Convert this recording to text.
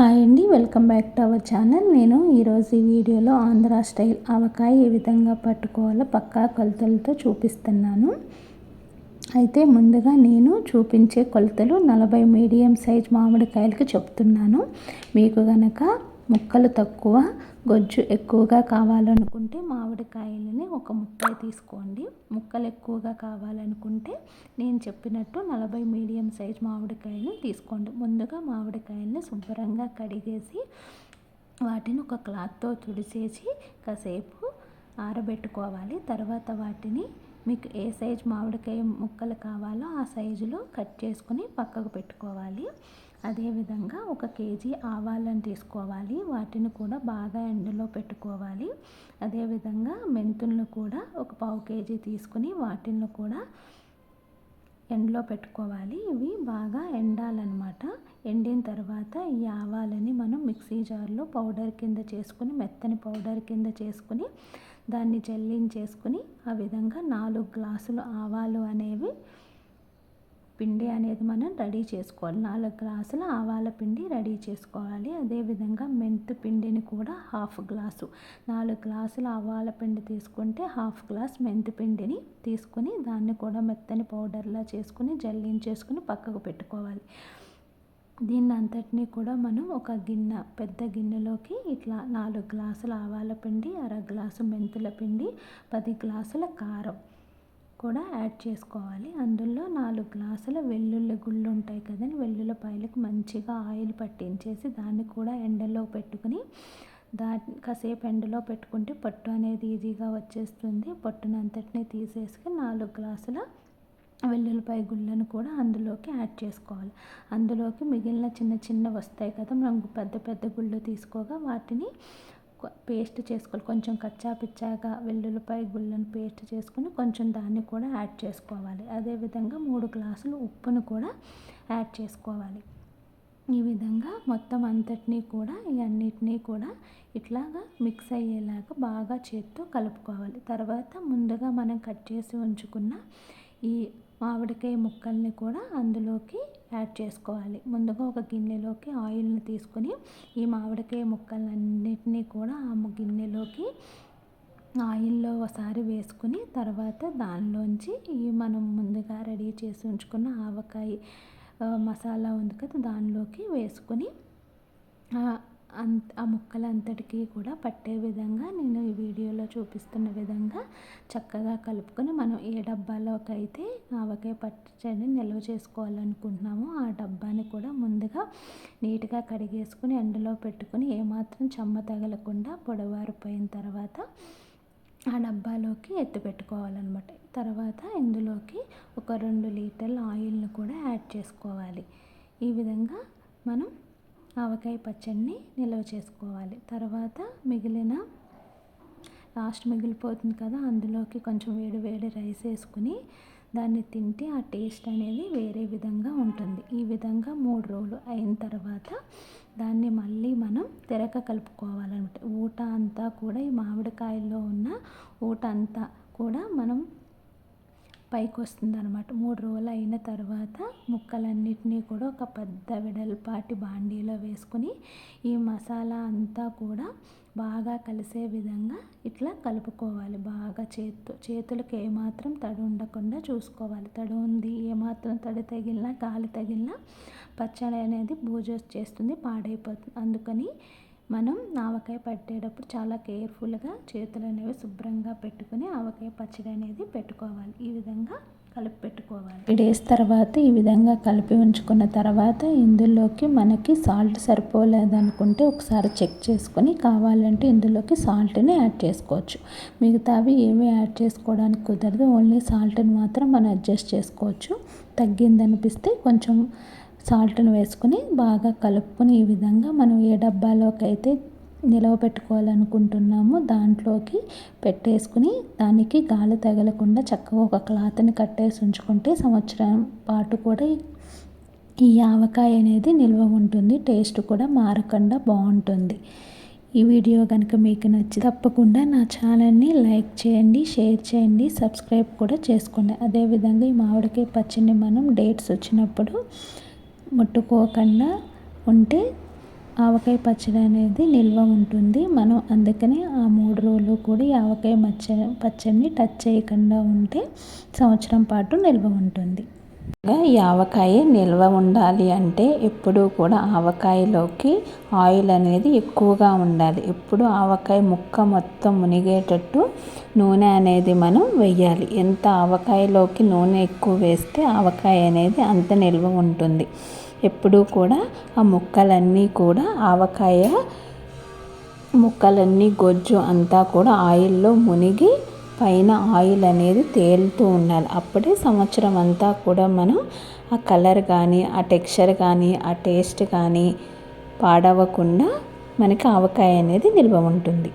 Hi అండి welcome back to our channel. నేను ఈరోజు ఈ వీడియోలో ఆంధ్ర స్టైల్ ఆవకాయ ఏ విధంగా పట్టుకోవాలో పక్కా కొలతలతో చూపిస్తున్నాను. అయితే ముందుగా నేను చూపించే కొలతలు నలభై మీడియం సైజ్ మామిడికాయలకి చెప్తున్నాను. మీకు గనక ముక్కలు తక్కువ గొజ్జు ఎక్కువగా కావాలనుకుంటే మామిడికాయలని ఒక ముప్పై తీసుకోండి. ముక్కలు ఎక్కువగా కావాలనుకుంటే నేను చెప్పినట్టు నలభై మీడియం సైజ్ మామిడికాయలు తీసుకోండి. ముందుగా మామిడికాయలని శుభ్రంగా కడిగేసి వాటిని ఒక క్లాత్తో తుడిచేసి కాసేపు ఆరబెట్టుకోవాలి. తర్వాత వాటిని మీకు ఏ సైజు మామిడికాయ ముక్కలు కావాలో ఆ సైజులో కట్ చేసుకుని పక్కకు పెట్టుకోవాలి. అదేవిధంగా ఒక కేజీ ఆవాలను తీసుకోవాలి. వాటిని కూడా బాగా ఎండలో పెట్టుకోవాలి. అదేవిధంగా మెంతులను కూడా ఒక పావు కేజీ తీసుకుని వాటిని కూడా ఎండలో పెట్టుకోవాలి. ఇవి బాగా ఎండాలన్నమాట. ఎండిన తర్వాత ఈ ఆవాలని మనం మిక్సీ జార్లో పౌడర్ కింద చేసుకుని మెత్తని పౌడర్ కింద చేసుకుని దాన్ని జల్లించేసుకుని ఆ విధంగా నాలుగు గ్లాసులు ఆవాలు అనేవి పిండి అనేది మనం రెడీ చేసుకోవాలి. నాలుగు గ్లాసుల ఆవాల పిండి రెడీ చేసుకోవాలి. అదేవిధంగా మెంతు పిండిని కూడా హాఫ్ గ్లాసు. నాలుగు గ్లాసుల ఆవాల పిండి తీసుకుంటే హాఫ్ గ్లాస్ మెంతు పిండిని తీసుకుని దాన్ని కూడా మెత్తని పౌడర్లా చేసుకుని జల్లించేసుకుని పక్కకు పెట్టుకోవాలి. దీన్ని అంతటినీ కూడా మనం ఒక గిన్నె పెద్ద గిన్నెలోకి ఇట్లా నాలుగు గ్లాసుల ఆవాల పిండి అర గ్లాసు మెంతుల పిండి పది గ్లాసుల కారం కూడా యాడ్ చేసుకోవాలి. అందులో నాలుగు గ్లాసుల వెల్లుల్లి గుళ్ళు ఉంటాయి కదండి. వెల్లుల్లిపాయలకు మంచిగా ఆయిల్ పట్టించేసి దాన్ని కూడా ఎండలో పెట్టుకుని దా కాసేపు ఎండలో పెట్టుకుంటే పట్టు అనేది ఈజీగా వచ్చేస్తుంది. పట్టునంతటిని తీసేసి నాలుగు గ్లాసుల వెల్లుల్లిపాయ గుళ్ళను కూడా అందులోకి యాడ్ చేసుకోవాలి. అందులోకి మిగిలిన చిన్న చిన్న వస్తాయి కదా మనం పెద్ద పెద్ద గుళ్ళు తీసుకోగా వాటిని పేస్ట్ చేసుకోవాలి. కొంచెం కచ్చా పిచ్చాగా వెల్లుల్లిపాయ గుళ్ళను పేస్ట్ చేసుకుని కొంచెం దాన్ని కూడా యాడ్ చేసుకోవాలి. అదేవిధంగా మూడు గ్లాసులు ఉప్పును కూడా యాడ్ చేసుకోవాలి. ఈ విధంగా మొత్తం అంతటినీ కూడా ఇవన్నిటినీ కూడా ఇట్లాగా మిక్స్ అయ్యేలాగా బాగా చేత్తో కలుపుకోవాలి. తర్వాత ముందుగా మనం కట్ చేసి ఉంచుకున్న ఈ మామిడికాయ ముక్కల్ని కూడా అందులోకి యాడ్ చేసుకోవాలి. ముందుగా ఒక గిన్నెలోకి ఆయిల్ని తీసుకొని ఈ మామిడికాయ ముక్కలన్నిటినీ కూడా ఆ గిన్నెలోకి ఆయిల్లో ఒకసారి వేసుకుని తర్వాత దానిలోంచి ఈ మనం ముందుగా రెడీ చేసి ఉంచుకున్న ఆవకాయ మసాలా ఉంది కదా దానిలోకి వేసుకొని ఆ ముక్కలంతటికీ కూడా పట్టే విధంగా నేను ఈ వీడియోలో చూపిస్తున్న విధంగా చక్కగా కలుపుకొని మనం ఏ డబ్బాలోకి అయితే ఆవకాయ పచ్చడిని నిల్వ చేసుకోవాలనుకుంటున్నామో ఆ డబ్బాని కూడా ముందుగా నీట్గా కడిగేసుకుని ఎండలో పెట్టుకుని ఏమాత్రం చెమ్మ తగలకుండా పొడవారిపోయిన తర్వాత ఆ డబ్బాలోకి ఎత్తి పెట్టుకోవాలన్నమాట. తర్వాత ఇందులోకి ఒక రెండు లీటర్ల ఆయిల్ని కూడా యాడ్ చేసుకోవాలి. ఈ విధంగా మనం ఆవకాయ పచ్చడిని నిల్వ చేసుకోవాలి. తర్వాత మిగిలిన లాస్ట్ మిగిలిపోతుంది కదా అందులోకి కొంచెం వేడి వేడి రైస్ వేసుకుని దాన్ని తింటే ఆ టేస్ట్ అనేది వేరే విధంగా ఉంటుంది. ఈ విధంగా మూడు రోజులు అయిన తర్వాత దాన్ని మళ్ళీ మనం తెరక కలుపుకోవాలన్నమాట. ఊట అంతా కూడా ఈ మామిడికాయల్లో ఉన్న ఊట అంతా కూడా మనం పైకి వస్తుంది అనమాట మూడు రోజులు అయిన తర్వాత ముక్కలన్నిటినీ కూడా ఒక పెద్ద వెడల్పాటి బాండీలో వేసుకుని ఈ మసాలా అంతా కూడా బాగా కలిసే విధంగా ఇట్లా కలుపుకోవాలి. బాగా చేతితో చేతులకు ఏమాత్రం తడి ఉండకుండా చూసుకోవాలి. తడి ఉంది ఏమాత్రం తడి తగిలినా గాలి తగిలినా పచ్చడి అనేది బూజు చేస్తుంది పాడైపోతుంది. అందుకని మనం ఆవకాయ పట్టేటప్పుడు చాలా కేర్ఫుల్గా చేతులు అనేవి శుభ్రంగా పెట్టుకుని ఆవకాయ పచ్చడి అనేది పెట్టుకోవాలి. ఈ విధంగా కలిపి పెట్టుకోవాలి. డేస్ తర్వాత ఈ విధంగా కలిపి ఉంచుకున్న తర్వాత ఇందులోకి మనకి సాల్ట్ సరిపోలేదనుకుంటే ఒకసారి చెక్ చేసుకొని కావాలంటే ఇందులోకి సాల్ట్ని యాడ్ చేసుకోవచ్చు. మిగతావి ఏమీ యాడ్ చేసుకోవడానికి కుదరదు. ఓన్లీ సాల్ట్ని మాత్రం మనం అడ్జస్ట్ చేసుకోవచ్చు. తగ్గిందనిపిస్తే కొంచెం సాల్ట్ను వేసుకుని బాగా కలుపుకొని ఈ విధంగా మనం ఏ డబ్బాలోకి అయితే నిలవ పెట్టుకోవాలనుకుంటున్నామో దాంట్లోకి పెట్టేసుకుని దానికి గాలి తగలకుండా చక్కగా ఒక క్లాత్ని కట్టేసి ఉంచుకుంటే సంవత్సరం పాటు కూడా ఈ ఆవకాయ అనేది నిల్వ ఉంటుంది టేస్ట్ కూడా మారకుండా బాగుంటుంది. ఈ వీడియో కనుక మీకు నచ్చి తప్పకుండా నా ఛానల్ని లైక్ చేయండి షేర్ చేయండి సబ్స్క్రైబ్ కూడా చేసుకోండి. అదేవిధంగా ఈ మామిడికాయ పచ్చడిని మనం డేట్స్ వచ్చినప్పుడు ముట్టుకోకుండా ఉంటే ఆవకాయ పచ్చడి అనేది నిల్వ ఉంటుంది. మనం అందుకనే ఆ మూడు రోజులు కూడా ఈ ఆవకాయ మచ్చ పచ్చడిని టచ్ చేయకుండా ఉంటే సంవత్సరం పాటు నిల్వ ఉంటుంది. ఈ ఆవకాయ నిల్వ ఉండాలి అంటే ఎప్పుడూ కూడా ఆవకాయలోకి ఆయిల్ అనేది ఎక్కువగా ఉండాలి. ఎప్పుడు ఆవకాయ ముక్క మొత్తం మునిగేటట్టు నూనె అనేది మనం వెయ్యాలి. ఎంత ఆవకాయలోకి నూనె ఎక్కువ వేస్తే ఆవకాయ అనేది అంత నిల్వ ఉంటుంది. ఎప్పుడూ కూడా ఆ ముక్కలన్నీ కూడా ఆవకాయ ముక్కలన్నీ గొజ్జు అంతా కూడా ఆయిల్లో మునిగి పైన ఆయిల్ అనేది తేలుతూ ఉండాలి. అప్పుడే సంవత్సరం అంతా కూడా మనం ఆ కలర్ కానీ ఆ టెక్స్చర్ కానీ ఆ టేస్ట్ కానీ పాడవకుండా మనకి ఆవకాయ అనేది నిల్వ ఉంటుంది.